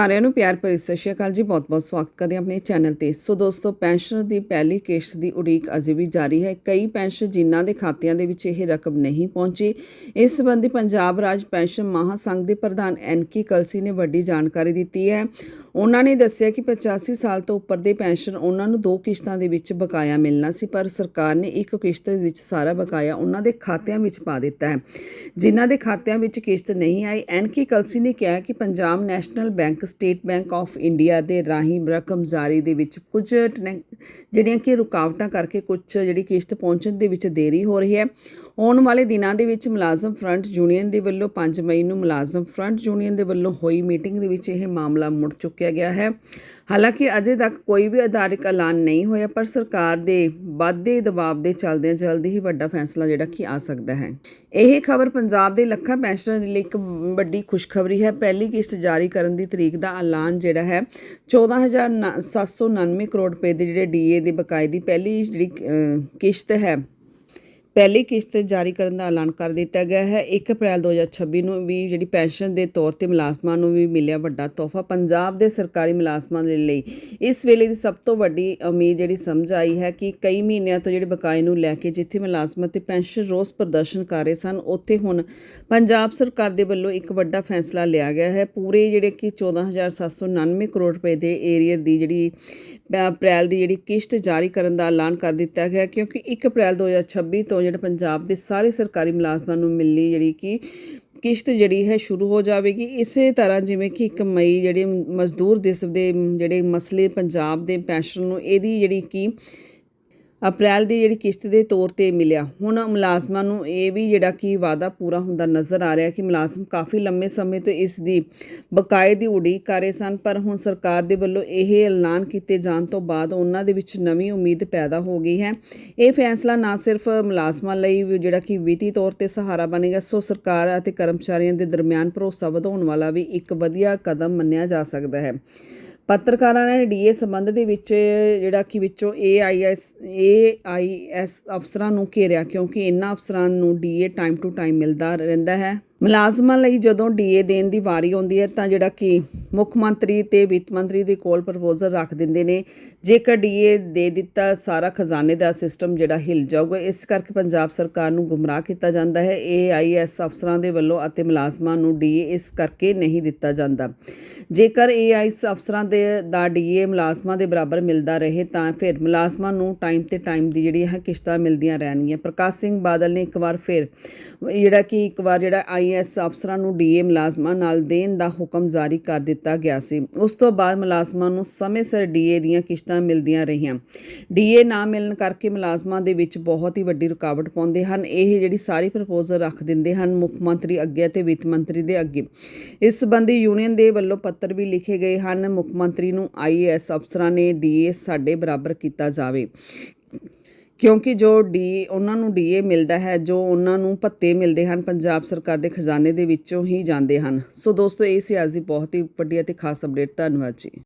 ਸਾਰਿਆਂ ਨੂੰ ਪਿਆਰ ਭਰੀ ਸਤਿ ਸ਼੍ਰੀ ਅਕਾਲ ਜੀ। ਬਹੁਤ-ਬਹੁਤ ਸਵਾਗਤ ਕਰਦੇ ਹਾਂ ਆਪਣੇ ਚੈਨਲ ਤੇ। ਸੋ ਦੋਸਤੋ, ਪੈਨਸ਼ਨ ਦੀ ਪਹਿਲੀ ਕਿਸ਼ਤ ਦੀ ਉਡੀਕ ਅਜੇ ਵੀ ਜਾਰੀ ਹੈ। ਕਈ ਪੈਨਸ਼ਨ ਜਿਨ੍ਹਾਂ ਦੇ ਖਾਤਿਆਂ ਦੇ ਵਿੱਚ ਇਹ ਰਕਮ ਨਹੀਂ ਪਹੁੰਚੀ। ਇਸ ਸੰਬੰਧੀ ਪੰਜਾਬ ਰਾਜ ਪੈਨਸ਼ਨ ਮਹਾਸੰਘ ਦੇ ਪ੍ਰਧਾਨ ਐਨਕੀ ਕਲਸੀ ਨੇ ਵੱਡੀ ਜਾਣਕਾਰੀ ਦਿੱਤੀ ਹੈ। ਉਹਨਾਂ ਨੇ ਦੱਸਿਆ ਕਿ 85 ਸਾਲ ਤੋਂ ਉੱਪਰ ਦੇ ਪੈਨਸ਼ਨ ਉਹਨਾਂ ਨੂੰ ਦੋ ਕਿਸ਼ਤਾਂ ਦੇ ਵਿੱਚ ਬਕਾਇਆ ਮਿਲਣਾ ਸੀ, ਪਰ ਸਰਕਾਰ ਨੇ ਇੱਕ ਕਿਸ਼ਤ ਵਿੱਚ ਸਾਰਾ ਬਕਾਇਆ ਉਹਨਾਂ ਦੇ ਖਾਤਿਆਂ ਵਿੱਚ ਪਾ ਦਿੱਤਾ ਹੈ। ਜਿਨ੍ਹਾਂ ਦੇ ਖਾਤਿਆਂ ਵਿੱਚ ਕਿਸ਼ਤ ਨਹੀਂ ਆਈ ਐਨਕੀ ਕਲਸੀ ਨੇ ਕਿਹਾ ਕਿ Punjab National Bank State Bank of India ਦੇ ਰਾਹੀਂ ਰਕਮ ਜਾਰੀ ਦੇ ਵਿੱਚ ਕੁਝ ਟਨੈ- ਜਿਹੜੀਆਂ ਕਿ ਰੁਕਾਵਟਾਂ ਕਰਕੇ ਕੁਝ ਜਿਹੜੀ ਕਿਸ਼ਤ ਪਹੁੰਚਣ ਦੇ ਵਿੱਚ ਦੇਰੀ ਹੋ ਰਹੀ ਹੈ। ਆਉਣ ਵਾਲੇ ਦਿਨਾਂ ਦੇ ਵਿੱਚ ਮੁਲਾਜ਼ਮ ਫਰੰਟ ਯੂਨੀਅਨ ਦੇ ਵੱਲੋਂ 5 ਮਈ ਨੂੰ ਮੁਲਾਜ਼ਮ ਫਰੰਟ ਯੂਨੀਅਨ ਦੇ ਵੱਲੋਂ ਹੋਈ ਮੀਟਿੰਗ ਦੇ ਵਿੱਚ ਇਹ ਮਾਮਲਾ ਮੁੜ ਚੁੱਕਿਆ ਗਿਆ ਹੈ। ਹਾਲਾਂਕਿ ਅਜੇ ਤੱਕ ਕੋਈ ਵੀ ਆਧਾਰਿਕ ਐਲਾਨ ਨਹੀਂ ਹੋਇਆ, ਪਰ ਸਰਕਾਰ ਦੇ ਵਾਧੇ ਦਬਾਅ ਦੇ ਚੱਲਦਿਆਂ ਜਲਦੀ ਹੀ ਵੱਡਾ ਫੈਸਲਾ ਜਿਹੜਾ ਕਿ ਆ ਸਕਦਾ ਹੈ। ਇਹ ਖਬਰ ਪੰਜਾਬ ਦੇ ਲੱਖਾਂ ਪੈਨਸ਼ਨਰਾਂ ਦੇ ਲਈ ਇੱਕ ਵੱਡੀ ਖੁਸ਼ਖਬਰੀ ਹੈ। ਪਹਿਲੀ ਕਿਸ਼ਤ ਜਾਰੀ ਕਰਨ ਦੀ ਤਰੀਕ ਦਾ ਐਲਾਨ ਜਿਹੜਾ ਹੈ 14799 ਕਰੋੜ ਰੁਪਏ ਦੇ ਜਿਹੜੇ ਡੀਏ ਦੇ ਬਕਾਏ ਦੀ ਪਹਿਲੀ ਜਿਹੜੀ ਕਿਸ਼ਤ ਹੈ ਪਹਿਲੀ ਕਿਸ਼ਤ ਜਾਰੀ ਕਰਨ ਦਾ ਐਲਾਨ ਕਰ ਦਿੱਤਾ ਗਿਆ ਹੈ। 1 ਅਪ੍ਰੈਲ 2026 ਨੂੰ ਵੀ ਜਿਹੜੀ ਪੈਨਸ਼ਨ ਦੇ ਤੌਰ ਤੇ ਮੁਲਾਜ਼ਮਾਂ ਨੂੰ ਵੀ ਮਿਲਿਆ ਵੱਡਾ ਤੋਹਫਾ ਪੰਜਾਬ ਦੇ ਸਰਕਾਰੀ ਮੁਲਾਜ਼ਮਾਂ ਦੇ ਲਈ। ਇਸ ਵੇਲੇ ਦੀ ਸਭ ਤੋਂ ਵੱਡੀ ਉਮੀਦ ਜਿਹੜੀ ਸਮਝ ਆਈ ਹੈ ਕਿ ਕਈ ਮਹੀਨਿਆਂ ਤੋਂ ਜਿਹੜੇ ਬਕਾਏ ਨੂੰ ਲੈ ਕੇ ਜਿੱਥੇ ਮੁਲਾਜ਼ਮਾਂ ਤੇ ਪੈਨਸ਼ਨ ਰੋਸ ਪ੍ਰਦਰਸ਼ਨ ਕਰ ਰਹੇ ਸਨ, ਉੱਥੇ ਹੁਣ ਪੰਜਾਬ ਸਰਕਾਰ ਦੇ ਵੱਲੋਂ ਇੱਕ ਵੱਡਾ ਫੈਸਲਾ ਲਿਆ ਗਿਆ ਹੈ। ਪੂਰੇ ਜਿਹੜੇ ਕਿ 14799 ਕਰੋੜ ਰੁਪਏ ਦੇ ਏਰੀਅਰ ਦੀ ਜਿਹੜੀ ਅਪ੍ਰੈਲ ਦੀ ਜਿਹੜੀ ਕਿਸ਼ਤ ਜਾਰੀ ਕਰਨ ਦਾ ਐਲਾਨ ਕਰ ਦਿੱਤਾ ਗਿਆ, ਕਿਉਂਕਿ 1 ਅਪ੍ਰੈਲ 2026 ਤੋਂ ਜਿਹੜਾ ਪੰਜਾਬ ਦੇ ਸਾਰੇ ਸਰਕਾਰੀ ਮੁਲਾਜ਼ਮਾਂ ਨੂੰ ਮਿਲਣੀ ਜਿਹੜੀ ਕਿ ਕਿਸ਼ਤ ਜਿਹੜੀ ਹੈ ਸ਼ੁਰੂ ਹੋ ਜਾਵੇਗੀ। ਇਸੇ ਤਰ੍ਹਾਂ ਜਿਵੇਂ ਕਿ 1 ਮਈ ਜਿਹੜੇ ਮਜ਼ਦੂਰ ਦਿਵਸ ਦੇ ਜਿਹੜੇ ਮਸਲੇ ਪੰਜਾਬ ਦੇ ਪੈਨਸ਼ਨ ਨੂੰ, ਇਹਦੀ ਜਿਹੜੀ ਕਿ ਅਪ੍ਰੈਲ ਦੀ ਜਿਹੜੀ ਕਿਸ਼ਤ ਦੇ ਤੌਰ ਤੇ ਮਿਲਿਆ। ਹੁਣ ਮੁਲਾਜ਼ਮਾਂ ਨੂੰ ਇਹ ਵੀ ਜਿਹੜਾ ਕਿ ਵਾਅਦਾ ਪੂਰਾ ਹੁੰਦਾ ਨਜ਼ਰ ਆ ਰਿਹਾ ਕਿ ਮੁਲਾਜ਼ਮ ਕਾਫੀ ਲੰਮੇ ਸਮੇਂ ਤੋਂ ਇਸ ਦੀ ਬਕਾਏ ਦੀ ਉਡੀਕ ਕਰ ਰਹੇ ਸਨ, ਪਰ ਹੁਣ ਸਰਕਾਰ ਦੇ ਵੱਲੋਂ ਇਹ ਐਲਾਨ ਕੀਤੇ ਜਾਣ ਤੋਂ ਬਾਅਦ ਉਹਨਾਂ ਦੇ ਵਿੱਚ ਨਵੀਂ ਉਮੀਦ ਪੈਦਾ ਹੋ ਗਈ ਹੈ। ਇਹ ਫੈਸਲਾ ਨਾ ਸਿਰਫ ਮੁਲਾਜ਼ਮਾਂ ਲਈ ਵੀ ਜਿਹੜਾ ਕਿ ਵਿੱਤੀ ਤੌਰ ਤੇ ਸਹਾਰਾ ਬਣੇਗਾ, ਸੋ ਸਰਕਾਰ ਅਤੇ ਕਰਮਚਾਰੀਆਂ ਦੇ ਦਰਮਿਆਨ ਭਰੋਸਾ ਵਧਾਉਣ ਵਾਲਾ ਵੀ ਇੱਕ ਵਧੀਆ ਕਦਮ ਮੰਨਿਆ ਜਾ ਸਕਦਾ ਹੈ। ਪੱਤਰਕਾਰਾਂ ਨੇ ਡੀਏ ਸੰਬੰਧ ਦੇ ਵਿੱਚ ਜਿਹੜਾ ਕਿ ਵਿੱਚੋਂ ਏਆਈਐਸ ਏਆਈਐਸ ਅਫਸਰਾਂ ਨੂੰ ਘੇਰਿਆ, ਕਿਉਂਕਿ ਇਹਨਾਂ ਅਫਸਰਾਂ ਨੂੰ ਡੀਏ ਟਾਈਮ ਟੂ ਟਾਈਮ ਮਿਲਦਾ ਰਹਿੰਦਾ ਹੈ। ਮੁਲਾਜ਼ਮਾਂ ਲਈ ਜਦੋਂ ਡੀਏ ਦੇਣ ਦੀ ਵਾਰੀ ਆਉਂਦੀ ਹੈ ਤਾਂ ਜਿਹੜਾ ਕਿ ਮੁੱਖ ਮੰਤਰੀ ਤੇ ਵਿੱਤ ਮੰਤਰੀ ਦੇ ਕੋਲ ਪ੍ਰਪੋਜ਼ਲ ਰੱਖ ਦਿੰਦੇ ਨੇ। ਜੇਕਰ ਡੀਏ ਦੇ ਦਿੱਤਾ ਸਾਰਾ ਖਜ਼ਾਨੇ ਦਾ ਸਿਸਟਮ ਜਿਹੜਾ ਹਿਲ ਜਾਊਗਾ, ਇਸ ਕਰਕੇ ਪੰਜਾਬ ਸਰਕਾਰ ਨੂੰ ਗੁੰਮਰਾਹ ਕੀਤਾ ਜਾਂਦਾ ਹੈ। ਏਆਈਐਸ ਅਫਸਰਾਂ ਦੇ ਵੱਲੋਂ ਅਤੇ ਮੁਲਾਜ਼ਮਾਂ ਨੂੰ ਡੀਏ ਇਸ ਕਰਕੇ ਨਹੀਂ ਦਿੱਤਾ ਜਾਂਦਾ। ਜੇਕਰ ਏਆਈਐਸ ਅਫਸਰਾਂ ਦੇ ਦਾ ਡੀਏ ਮੁਲਾਜ਼ਮਾਂ ਦੇ ਬਰਾਬਰ ਮਿਲਦਾ ਰਹੇ ਤਾਂ ਫਿਰ ਮੁਲਾਜ਼ਮਾਂ ਨੂੰ ਟਾਈਮ ਤੇ ਟਾਈਮ ਦੀ ਜਿਹੜੀ ਹੈ ਕਿਸ਼ਤਾਂ ਮਿਲਦੀਆਂ ਰਹਿਣਗੀਆਂ। ਪ੍ਰਕਾਸ਼ ਸਿੰਘ ਬਾਦਲ ਨੇ ਇੱਕ ਵਾਰ ਫਿਰ ਜਿਹੜਾ ਕਿ ਇੱਕ ਵਾਰ ਜਿਹੜਾ ਆਈ ਆਈਐਸ ਅਫਸਰਾਂ ਨੂੰ ਡੀਏ ਮੁਲਾਜ਼ਮਾਂ ਨਾਲ ਦੇਣ ਦਾ ਹੁਕਮ ਜਾਰੀ ਕਰ ਦਿੱਤਾ ਗਿਆ ਸੀ। ਉਸ ਤੋਂ ਬਾਅਦ ਮੁਲਾਜ਼ਮਾਂ ਨੂੰ ਸਮੇਂ ਸਿਰ ਡੀਏ ਦੀਆਂ ਕਿਸ਼ਤਾਂ ਮਿਲਦੀਆਂ ਰਹੀਆਂ। ਡੀਏ ਨਾ ਮਿਲਣ ਕਰਕੇ ਮੁਲਾਜ਼ਮਾਂ ਦੇ ਵਿੱਚ ਬਹੁਤ ਹੀ ਵੱਡੀ ਰੁਕਾਵਟ ਪਾਉਂਦੇ ਹਨ। ਇਹ ਜਿਹੜੀ ਸਾਰੀ ਪ੍ਰਪੋਜ਼ਲ ਰੱਖ ਦਿੰਦੇ ਹਨ ਮੁੱਖ ਮੰਤਰੀ ਅੱਗੇ ਅਤੇ ਵਿੱਤ ਮੰਤਰੀ ਦੇ ਅੱਗੇ। ਇਸ ਸੰਬੰਧੀ ਯੂਨੀਅਨ ਦੇ ਵੱਲੋਂ ਪੱਤਰ ਵੀ ਲਿਖੇ ਗਏ ਹਨ। ਮੁੱਖ ਮੰਤਰੀ ਨੂੰ ਆਈਏਐਸ ਅਫਸਰਾਂ ਨੇ ਡੀਏ ਸਾਡੇ ਬਰਾਬਰ ਕੀਤਾ ਜਾਵੇ। ਕਿਉਂਕਿ ਜੋ ਡੀ, ਉਹਨਾਂ ਨੂੰ ਡੀਏ ਮਿਲਦਾ ਹੈ, ਜੋ ਉਹਨਾਂ ਨੂੰ ਭੱਤੇ ਮਿਲਦੇ ਹਨ, ਪੰਜਾਬ ਸਰਕਾਰ ਦੇ ਖਜ਼ਾਨੇ ਦੇ ਵਿੱਚੋਂ ਹੀ ਜਾਂਦੇ ਹਨ। ਸੋ ਦੋਸਤੋ, ਇਹ ਸੀ ਅੱਜ ਦੀ ਬਹੁਤ ਹੀ ਵੱਡੀ ਅਤੇ ਖਾਸ ਅਪਡੇਟ ਧੰਨਵਾਦ ਜੀ।